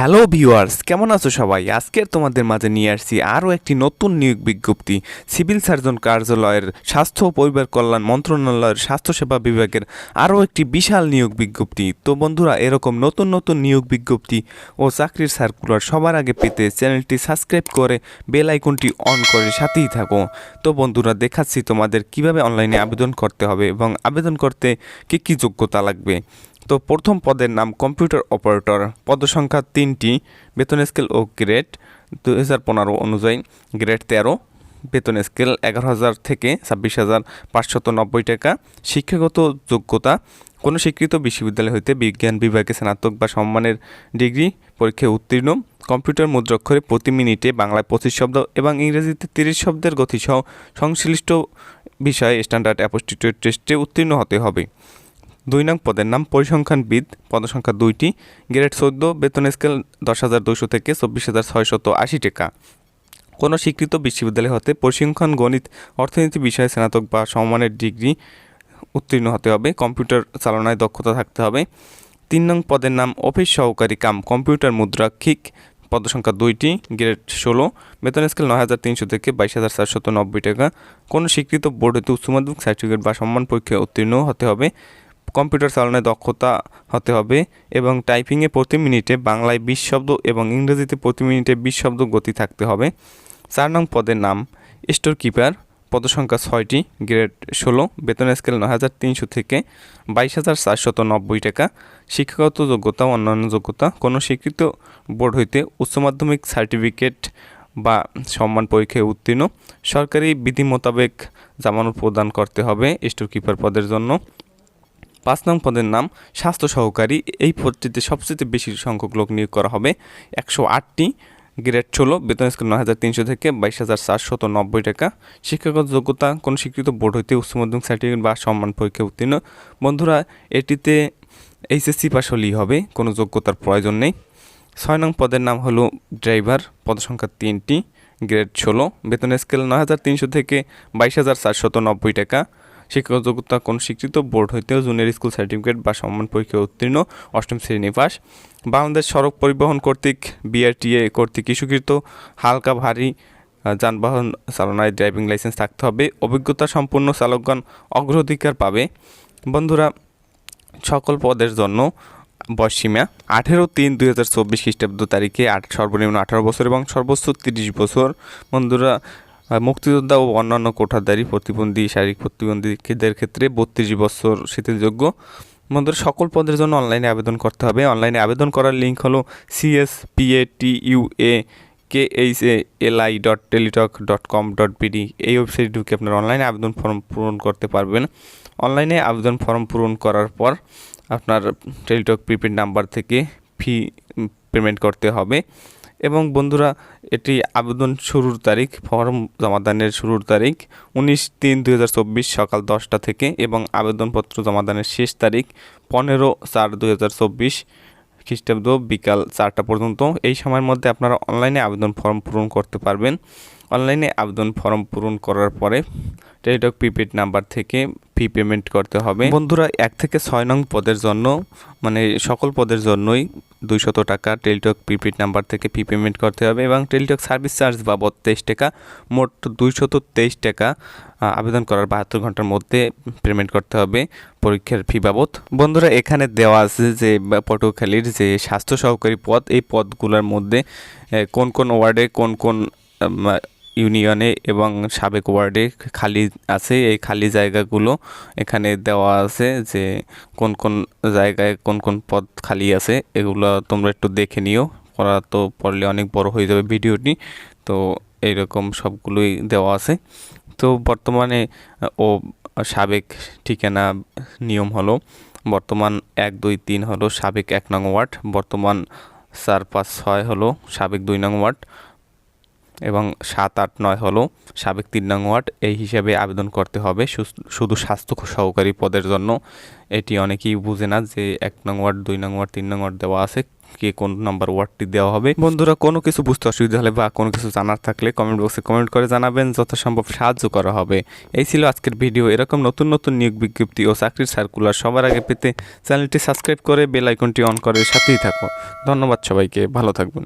Hello viewers, কেমন আছো সবাই? আজকের তোমাদের মাঝে নিয়ে আসছি আরও একটি নতুন নিয়োগ বিজ্ঞপ্তি। সিভিল সার্জন কার্যালয়ের স্বাস্থ্য পরিবার কল্যাণ মন্ত্রণালয়ের স্বাস্থ্যসেবা বিভাগের আরও একটি বিশাল নিয়োগ বিজ্ঞপ্তি। তো বন্ধুরা, এরকম নতুন নতুন নিয়োগ বিজ্ঞপ্তি ও চাকরির সার্কুলার সবার আগে পেতে চ্যানেলটি সাবস্ক্রাইব করে বেল আইকনটি অন করে সাথেই থাকো। তো বন্ধুরা, দেখাচ্ছি তোমাদের কীভাবে অনলাইনে আবেদন করতে হবে এবং আবেদন করতে কী কী যোগ্যতা লাগবে। তো প্রথম পদের নাম কম্পিউটার অপারেটর। পদসংখ্যা তিনটি, বেতন স্কেল ও গ্রেড দু হাজার পনেরো অনুযায়ী গ্রেড তেরো, বেতন স্কেল এগারো হাজার থেকে ছাব্বিশ হাজার পাঁচশত নব্বই টাকা। শিক্ষাগত যোগ্যতা, কোনো স্বীকৃত বিশ্ববিদ্যালয় হইতে বিজ্ঞান বিভাগে স্নাতক বা সম্মানের ডিগ্রি, পরীক্ষায় উত্তীর্ণ, কম্পিউটার মুদ্রাক্ষরে প্রতি মিনিটে বাংলায় পঁচিশ শব্দ এবং ইংরেজিতে তিরিশ শব্দের গতিসহ সংশ্লিষ্ট বিষয়ে স্ট্যান্ডার্ড অ্যাপোস্টিটিউড টেস্টে উত্তীর্ণ হতে হবে। দুই নং পদের নাম পরিসংখ্যানবিদ, পদসংখ্যা দুইটি, গ্রেড চোদ্দ, বেতন স্কেল দশ হাজার দুশো থেকে চব্বিশ হাজার ছয়শত আশি টাকা। কোনো স্বীকৃত বিশ্ববিদ্যালয় হতে পরিসংখ্যান, গণিত, অর্থনীতি বিষয়ে স্নাতক বা সমমানের ডিগ্রি উত্তীর্ণ হতে হবে, কম্পিউটার চালনায় দক্ষতা থাকতে হবে। তিন নং পদের নাম অফিস সহকারী কাম, কম্পিউটার মুদ্রা মুদ্রাক্ষিক, পদসংখ্যা দুইটি, গ্রেড ষোলো, বেতন স্কেল নয় হাজার তিনশো থেকে বাইশ হাজার চারশত নব্বই টাকা। কোনো স্বীকৃত বোর্ড হতে উচ্চ মাধ্যমিক সার্টিফিকেট বা সম্মান পরীক্ষায় উত্তীর্ণ হতে হবে। কম্পিউটার চালনায় দক্ষতা হতে হবে এবং টাইপিংয়ে প্রতি মিনিটে বাংলায় বিশ শব্দ এবং ইংরেজিতে প্রতি মিনিটে বিশ শব্দ গতি থাকতে হবে। চার নং পদের নাম স্টোর কিপার পদসংখ্যা ছয়টি, গ্রেড ষোলো, বেতন স্কেল নয় হাজার তিনশো থেকে বাইশ হাজার চারশত নব্বই টাকা, শিক্ষাগত যোগ্যতা ও অন্যান্য যোগ্যতা, কোনো স্বীকৃত বোর্ড হইতে উচ্চ মাধ্যমিক সার্টিফিকেট বা সম্মান পরীক্ষায় উত্তীর্ণ। সরকারি বিধি মোতাবেক জামানত প্রদান করতে হবে স্টোর কিপার পদের জন্য। পাঁচ নং পদের নাম স্বাস্থ্য সহকারী। এই পদটিতে সবচেয়ে বেশি সংখ্যক লোক নিয়োগ করা হবে। একশো আটটি, গ্রেড ষোলো, বেতন স্কেল নয় হাজার তিনশো থেকে বাইশ হাজার চারশত নব্বই টাকা। শিক্ষাগত যোগ্যতা, কোনো স্বীকৃত বোর্ড হইতে উচ্চ মাধ্যমিক সার্টিফিকেট বা সম্মান পরীক্ষা উত্তীর্ণ। বন্ধুরা, এটিতে এইচএসসি পাস হলেই হবে, কোনো যোগ্যতার প্রয়োজন নেই। ছয় নং পদের নাম হলো ড্রাইভার পদসংখ্যা তিনটি, গ্রেড ষোলো, বেতন স্কেল নয় হাজার তিনশো থেকে বাইশ হাজার চারশত নব্বই টাকা। শিক্ষাগত যোগ্যতা কোন স্বীকৃত বোর্ড হইতেও জুনিয়র স্কুল সার্টিফিকেট বা সম্মান পরীক্ষায় উত্তীর্ণ অষ্টম শ্রেণি পাস। বাংলাদেশ সড়ক পরিবহন কর্তৃক বিআরটিএ কর্তৃক ইস্যুকৃত হালকা ভারী যানবাহন চালনায় ড্রাইভিং লাইসেন্স থাকতে হবে। অভিজ্ঞতা সম্পন্ন চালকগণ অগ্রাধিকার পাবে। বন্ধুরা, সকল পদের জন্য বয়সীমা আঠেরো তিন দুই হাজার চব্বিশ খ্রিস্টাব্দ তারিখে আট সর্বনিম্ন আঠারো বছর এবং সর্বোচ্চ তিরিশ বছর। বন্ধুরা মুক্তিযোদ্ধা ও অন্যান্য কোঠাধারী প্রতিবন্ধী, শারীরিক প্রতিবন্ধীদের ক্ষেত্রে বত্রিশ বছর শিথিলযোগ্য বন্ধুরা, সকল পদের জন্য অনলাইনে আবেদন করতে হবে। অনলাইনে আবেদন করার লিঙ্ক হলো CS A K H A L I dot Teletalk dot com dot BD এই ওয়েবসাইট ঢুকে আপনার অনলাইনে আবেদন ফর্ম পূরণ করতে পারবেন। অনলাইনে আবেদন ফর্ম পূরণ করার পর আপনার টেলিটক প্রিপেড নাম্বার থেকে ফি পেমেন্ট করতে হবে। এবং বন্ধুরা, এটি আবেদন শুরুর তারিখ, ফর্ম জমাদানের শুরুর তারিখ উনিশ তিন চব্বিশ সকাল দশটা থেকে এবং আবেদনপত্র জমাদানের শেষ তারিখ পনেরো চার চব্বিশ খ্রিস্টাব্দ বিকাল চারটা পর্যন্ত। এই সময়ের মধ্যে আপনারা অনলাইনে আবেদন ফর্ম পূরণ করতে পারবেন। অনলাইনে আবেদন ফর্ম পূরণ করার পরে টেলিটক প্রিপেড নাম্বার থেকে ফি পেমেন্ট করতে হবে। বন্ধুরা, এক থেকে ছয় নং পদের জন্য মানে সকল পদের জন্যই দুইশত টাকা টেলিটক প্রিপেড নাম্বার থেকে ফি পেমেন্ট করতে হবে এবং টেলিটক সার্ভিস চার্জ বাবদ তেইশ টাকা, মোট দুইশত তেইশ টাকা আবেদন করার বাহাত্তর ঘণ্টার মধ্যে পেমেন্ট করতে হবে পরীক্ষার ফি বাবদ। বন্ধুরা, এখানে দেওয়া আছে যে পটুয়াখালীর যে স্বাস্থ্য সহকারী পদ, এই পদগুলোর মধ্যে কোন কোন ওয়ার্ডে কোন কোন ইউনিয়নে এবং সাবেক ওয়ার্ডে খালি আছে। এই খালি জায়গাগুলো এখানে দেওয়া আছে যে কোন কোন জায়গায় কোন কোন পদ খালি আছে, এগুলো তোমরা একটু দেখে নিও। পড়া তো পড়লে অনেক বড় হয়ে যাবে ভিডিওটি। তো এইরকম সবগুলোই দেওয়া আছে। তো বর্তমানে ও সাবেক ঠিকানা নিয়ম হলো, বর্তমান এক দুই তিন হলো সাবেক এক নং ওয়ার্ড, বর্তমান চার পাঁচ ছয় হলো সাবেক দুই নং ওয়ার্ড। এবং সাত আট নয় হলো সাবেক তিন নং ওয়ার্ড এই হিসাবে আবেদন করতে হবে শুধু স্বাস্থ্য সহকারী পদের জন্য। এটি অনেকেই বুঝে না যে এক নং ওয়ার্ড, দুই নং ওয়ার্ড, তিন নং ওয়ার্ড দেওয়া আছে, কে কোন নাম্বার ওয়ার্ডটি দেওয়া হবে। বন্ধুরা, কোনো কিছু বুঝতে অসুবিধা হলে বা কোনো কিছু জানার থাকলে কমেন্ট বক্সে কমেন্ট করে জানাবেন, যথাসম্ভব সাহায্য করা হবে। এই ছিল আজকের ভিডিও। এরকম নতুন নতুন নিয়োগ বিজ্ঞপ্তি ও চাকরির সার্কুলার সবার আগে পেতে চ্যানেলটি সাবস্ক্রাইব করে বেল আইকনটি অন করে সাথেই থাকো। ধন্যবাদ সবাইকে। ভালো থাকবেন।